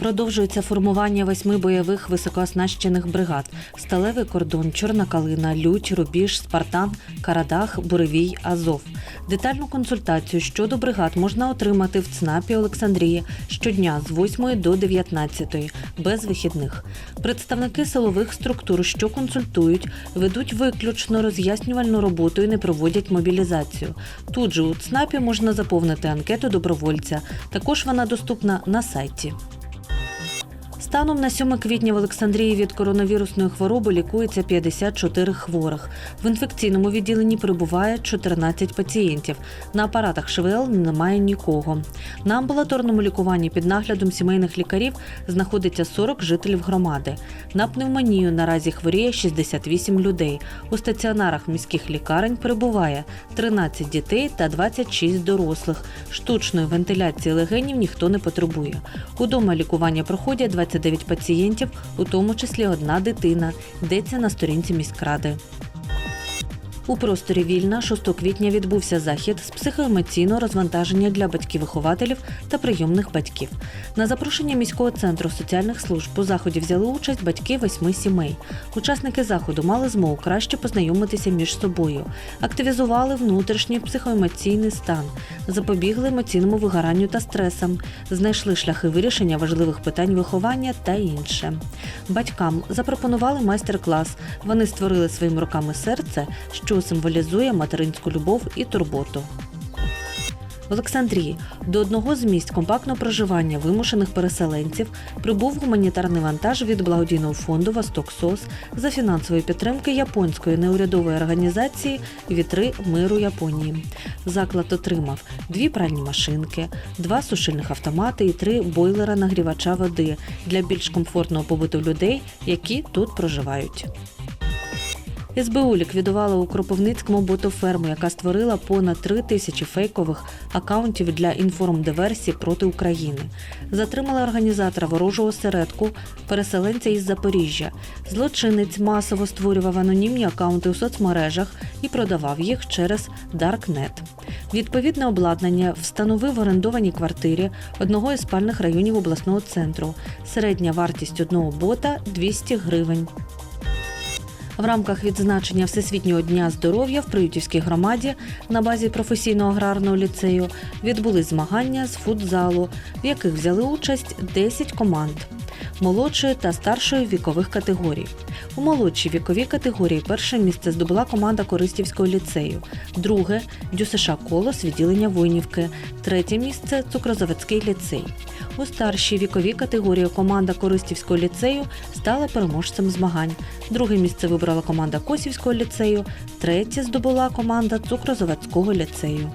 Продовжується формування восьми бойових високооснащених бригад: Сталевий кордон, Чорна калина, Лють, Рубіж, Спартан, Карадах, Буревій, Азов. Детальну консультацію щодо бригад можна отримати в ЦНАПі Олександрії щодня з 8 до 19 без вихідних. Представники силових структур, що консультують, ведуть виключно роз'яснювальну роботу і не проводять мобілізацію. Тут же у ЦНАПі можна заповнити анкету добровольця. Також вона доступна на сайті. Станом на 7 квітня в Олександрії від коронавірусної хвороби лікується 54 хворих. В інфекційному відділенні перебуває 14 пацієнтів. На апаратах ШВЛ немає нікого. На амбулаторному лікуванні під наглядом сімейних лікарів знаходиться 40 жителів громади. На пневмонію наразі хворіє 68 людей. У стаціонарах міських лікарень перебуває 13 дітей та 26 дорослих. Штучної вентиляції легенів ніхто не потребує. Удома лікування проходять 29 пацієнтів, у тому числі одна дитина. Йдеться на сторінці міськради. У просторі Вільна 6 квітня відбувся захід з психоемоційного розвантаження для батьків-вихователів та прийомних батьків. На запрошення міського центру соціальних служб у заході взяли участь батьки восьми сімей. Учасники заходу мали змогу краще познайомитися між собою, активізували внутрішній психоемоційний стан, запобігли емоційному вигоранню та стресам, знайшли шляхи вирішення важливих питань виховання та інше. Батькам запропонували майстер-клас. Вони створили своїми руками серце, що символізує материнську любов і турботу. В Олександрії до одного з місць компактного проживання вимушених переселенців прибув гуманітарний вантаж від благодійного фонду Восток СОС за фінансової підтримки японської неурядової організації Вітри миру Японії. Заклад отримав дві пральні машинки, два сушильних автомати і три бойлера нагрівача води для більш комфортного побуту людей, які тут проживають. СБУ ліквідувала у Кропивницькому ботоферму, яка створила понад три тисячі фейкових акаунтів для інформдиверсії проти України. Затримала організатора ворожого осередку, переселенця із Запоріжжя. Злочинець масово створював анонімні акаунти у соцмережах і продавав їх через Даркнет. Відповідне обладнання встановив в орендованій квартирі одного із спальних районів обласного центру. Середня вартість одного бота 200 гривень. В рамках відзначення Всесвітнього дня здоров'я в Приютівській громаді на базі професійного аграрного ліцею відбулись змагання з футзалу, в яких взяли участь 10 команд молодшої та старшої вікових категорій. У молодшій віковій категорії перше місце здобула команда Користівського ліцею, друге ДЮСШ Колос відділення Войнівки, третє місце Цукрозаводський ліцей. У старшій віковій категорії команда Користівського ліцею стала переможцем змагань. Друге місце вибрала команда Косівського ліцею, третє здобула команда Цукрозаводського ліцею.